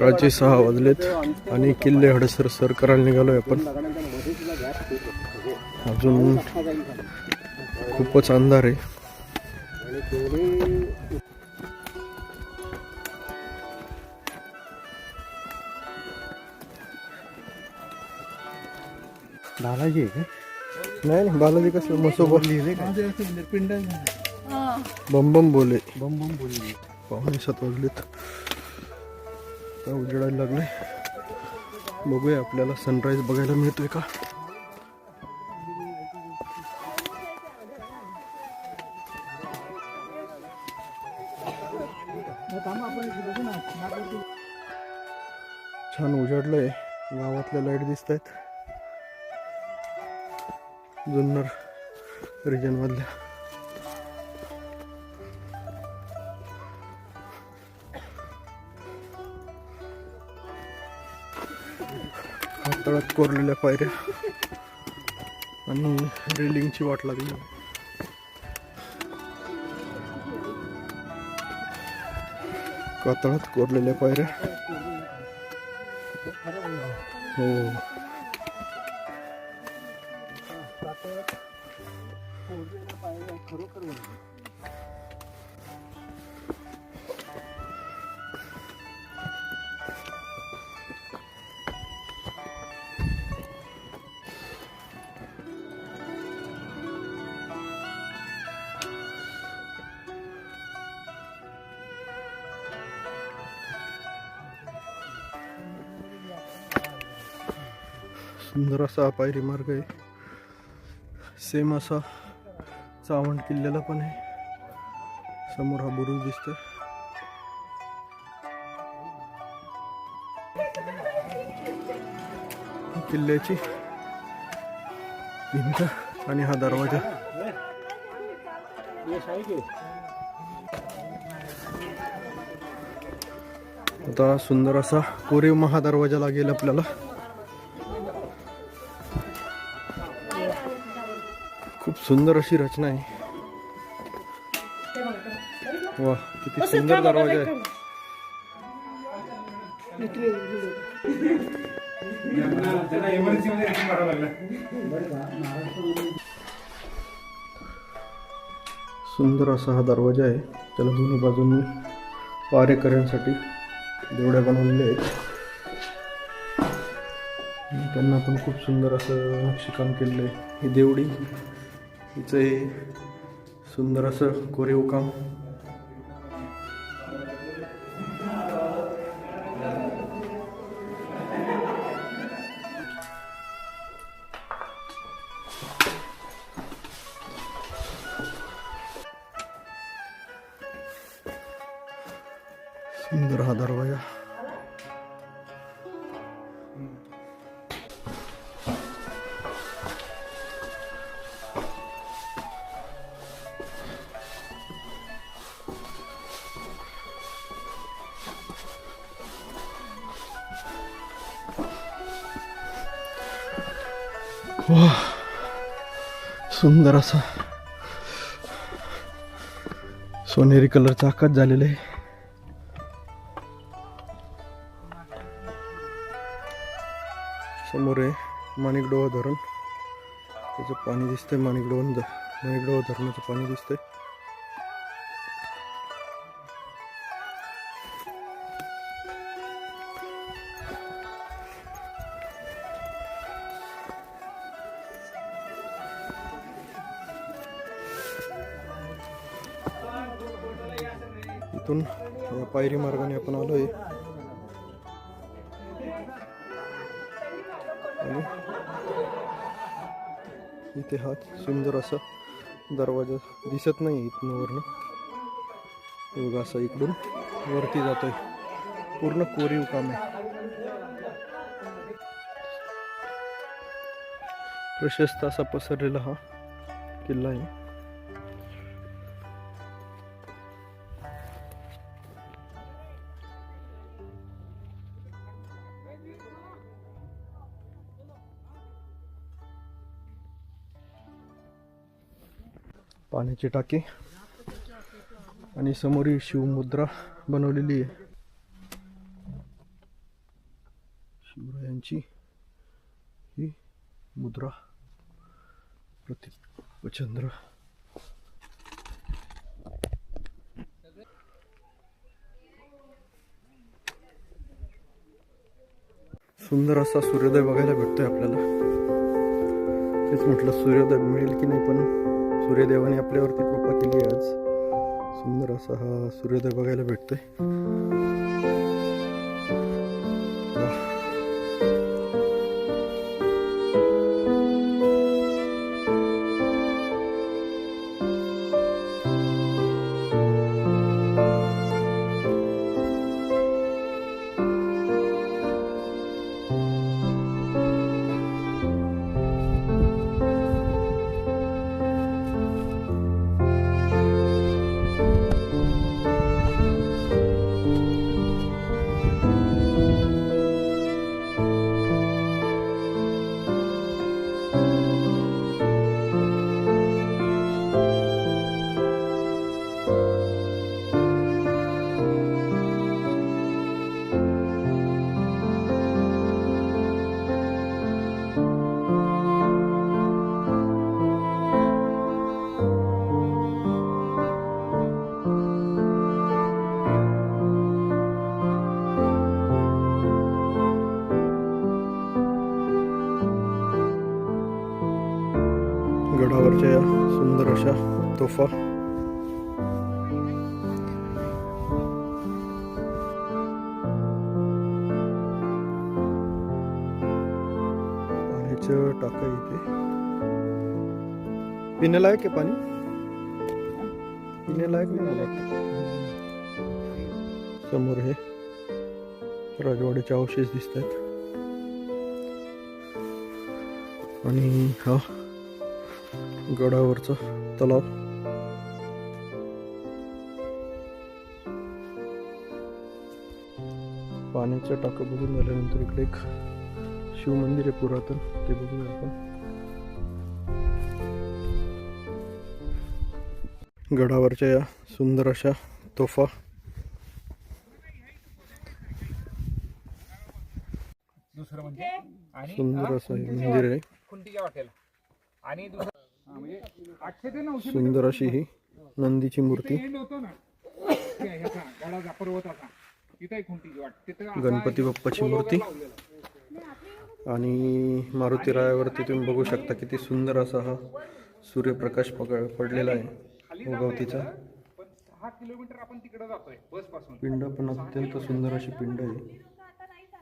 सकाळचे सहा वाजलेत आणि किल्ले हडसर सर करायला निघालोय आपण. अजून खूपच अंधार आहे. बालाजी आहे नाही नाही बालाजी कसं का? पिंड बम बम बोले बम बम बोलली. पावणे सात वाजलेत. आता उजेडायला लागले. बघूया आपल्याला सनराईज बघायला मिळतोय का? छान उजाडलंय. गावातल्या लाइट दिसत आहेत जुन्नर रिजन मधल्या कोरलेल्या पायऱ्या. आणि रेलिंगची वाट लागली. कातळात कोरलेल्या पायऱ्या. हो. सुंदर असा हा पायरी मार्ग आहे. सेम असा चावंड किल्ल्याला पण आहे. समोर हा बुरुज दिसतोय. किल्ल्याची भिंत आणि हा दरवाजा. आता सुंदर असा कोरीव महादरवाजा लागेल आपल्याला. सुंदर अशी रचना आहे. वा किती सुंदर दरवाजा आहे. सुंदर असा हा दरवाजा आहे. त्याला दोन्ही बाजूंनी पारेकऱ्यांसाठी देवड्या बनवलेल्या आहेत. त्यांना पण खूप सुंदर असं नक्षीकाम केलेलं आहे. ही देवडी हिचं हे सुंदर असं कोरीव काम. सुंदर हा दरवाजा. वा. सुंदर असा सोनेरी कलरचा आकाश झालेला आहे. समोर आहे माणिकडोहा धरण. त्याचं पाणी दिसतंय माणिकडोहा माणिकडोहा धरणाचं पाणी दिसतंय. पायरी मार्गाने आपण आलोय. आणि इथे हा सुंदर असा दरवाजा दिसत नाही इथनं वरनं. हे असा इकडून वरती जातोय. पूर्ण कोरीव काम आहे. प्रशस्त असा पसरलेला हा किल्ला आहे. पाण्याची टाकी आणि समोर ही शिवमुद्रा बनवलेली आहे. शिवरायांची ही मुद्रा प्रतिपचंद्र सुंदर असा सूर्योदय बघायला भेटतोय आपल्याला. तेच म्हटलं सूर्योदय मिळेल की नाही पण सूर्यदेवाने आपल्यावरती कृपा केली आज. सुंदर असा हा सूर्योदय बघायला भेटतोय. तोफा पाण्याचं टाका इथे. पिण्यालायक आहे पाणी? पिण्यालायक नाही. मला वाटतं समोर हे. राजवाड्याचे अवशेष दिसत आहेत आणि हा गडावरचा तलाव. पाण्याचं टाकं बघून झाल्यानंतर इकडे एक शिवमंदिर आहे पुरातन ते बघूया आपण. गडावरच्या या सुंदर अशा तोफा. दुसरं म्हणजे? आणि सुंदर असं हे मंदिर आहे. आणि हा, म्हणजे सुंदर अशी ही नंदीची मूर्ती. पर्वताचा खुंटीची असा गणपती बाप्पाची मूर्ती. लावलेला. आणि मारुती रायावरती तुम्ही बघू शकता किती सुंदर असा हा सूर्यप्रकाश पकड पडलेला आहे. खाली उगवतीचा. येतं, पण सहा किलोमीटर आपण तिकडे जातोय बसपासून पिंड पण अत्यंत सुंदर अशी पिंड आहे.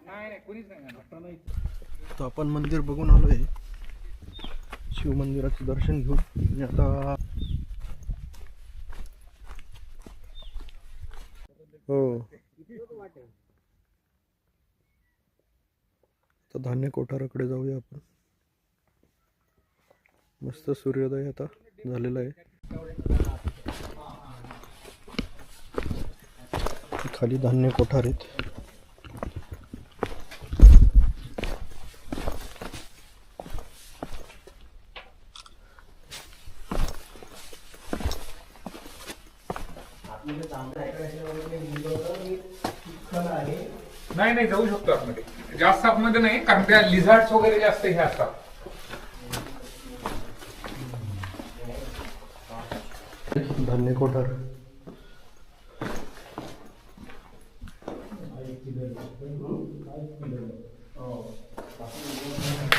नाही नाही कोणीच नाही जाणार. तर आपण मंदिर बघून आलो आहे शिव मंदिराचं दर्शन घेऊन. आणि आता हो. आता धान्य कोठाराकडे जाऊया आपण. मस्त सूर्योदय आता झालेला आहे. खाली धान्य कोठार आहेत. नाही नाही जाऊ शकतो आतमध्ये. जास्त आतमध्ये नाही कारण त्या लिझार्ड्स वगैरे जास्त हे असतात. धान्य कोठार. इथं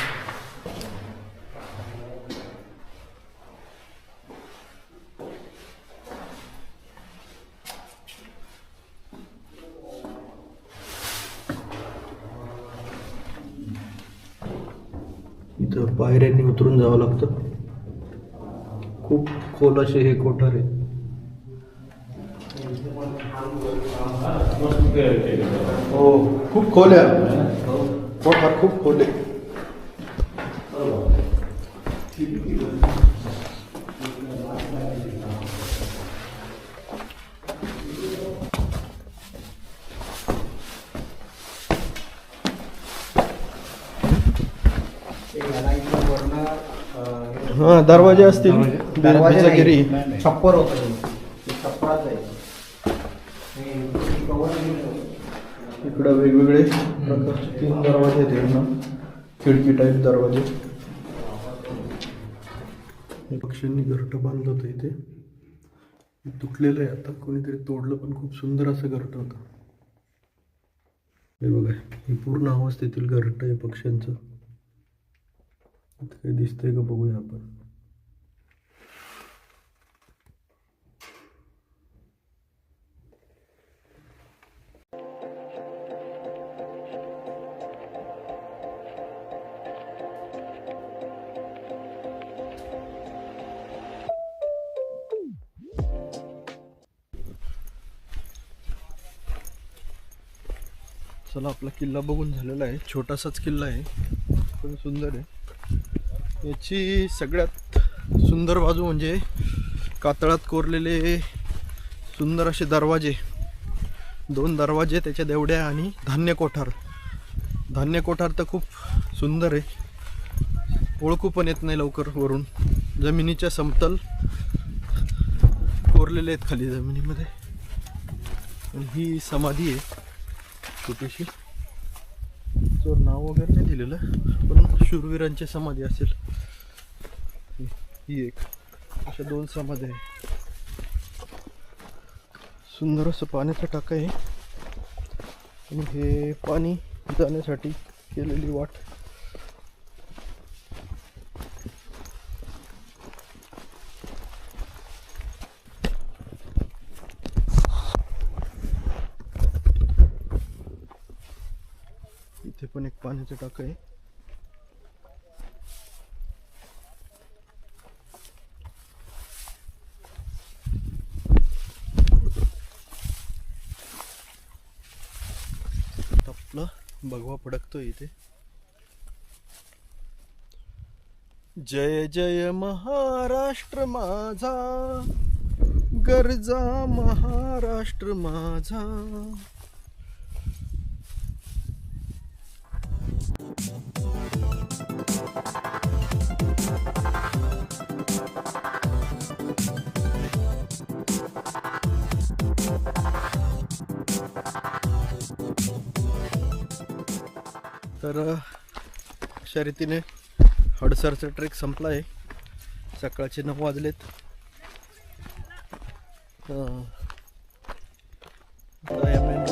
पायऱ्यांनी उतरून जावं लागतं. खूप खोल असे हे कोठार आहे हो खूप खोल आहे. हो, कोठार खूप खोल आहे. हा दरवाजे असतील. बिजागिरी छप्पर होतं इकडं वेगवेगळे प्रकारचे तीन दरवाजे आहेत यांना. खिडकी टाईप दरवाजे. पक्ष्यांनी घरटं बांधलं होतं इथे. तुटलेलं आहे आता. कोणीतरी तोडलं पण खूप सुंदर असं घरटं होतं. हे बघा हे पूर्ण अवस्थेतील घरटं आहे पक्ष्यांचं. काही दिसतंय का बघूया आपण. चला आपला किल्ला बघून झालेला आहे. छोटासाच किल्ला आहे पण सुंदर आहे. याची सगळ्यात सुंदर बाजू म्हणजे कातळात कोरलेले सुंदर असे दरवाजे. दोन दरवाजे त्याच्या देवड्या आणि धान्य कोठार. धान्य कोठार तर खूप सुंदर आहे. ओळखू पण येत नाही लवकर वरून. जमिनीच्या समतल कोरलेले आहेत खाली जमिनीमध्ये. आणि ही समाधी आहे छोटीशी. त्याच्यावर नाव वगैरे नाही दिलेलं पण शूरवीरांची समाधी असेल. ही- एक. अशा दोन समाधी आहे सुंदर असं पाण्याचं टाकं आहे. आणि हे पाणी जाण्यासाठी केलेली वाट. इथे पण एक पाण्याचं टाकं आहे आता आपला भगवा फडकतोय इथे. जय जय महाराष्ट्र माझा गरजा महाराष्ट्र माझा. तर अशा रीतीने हडसरचा ट्रेक संपला आहे. सकाळचे नऊ वाजलेत. आता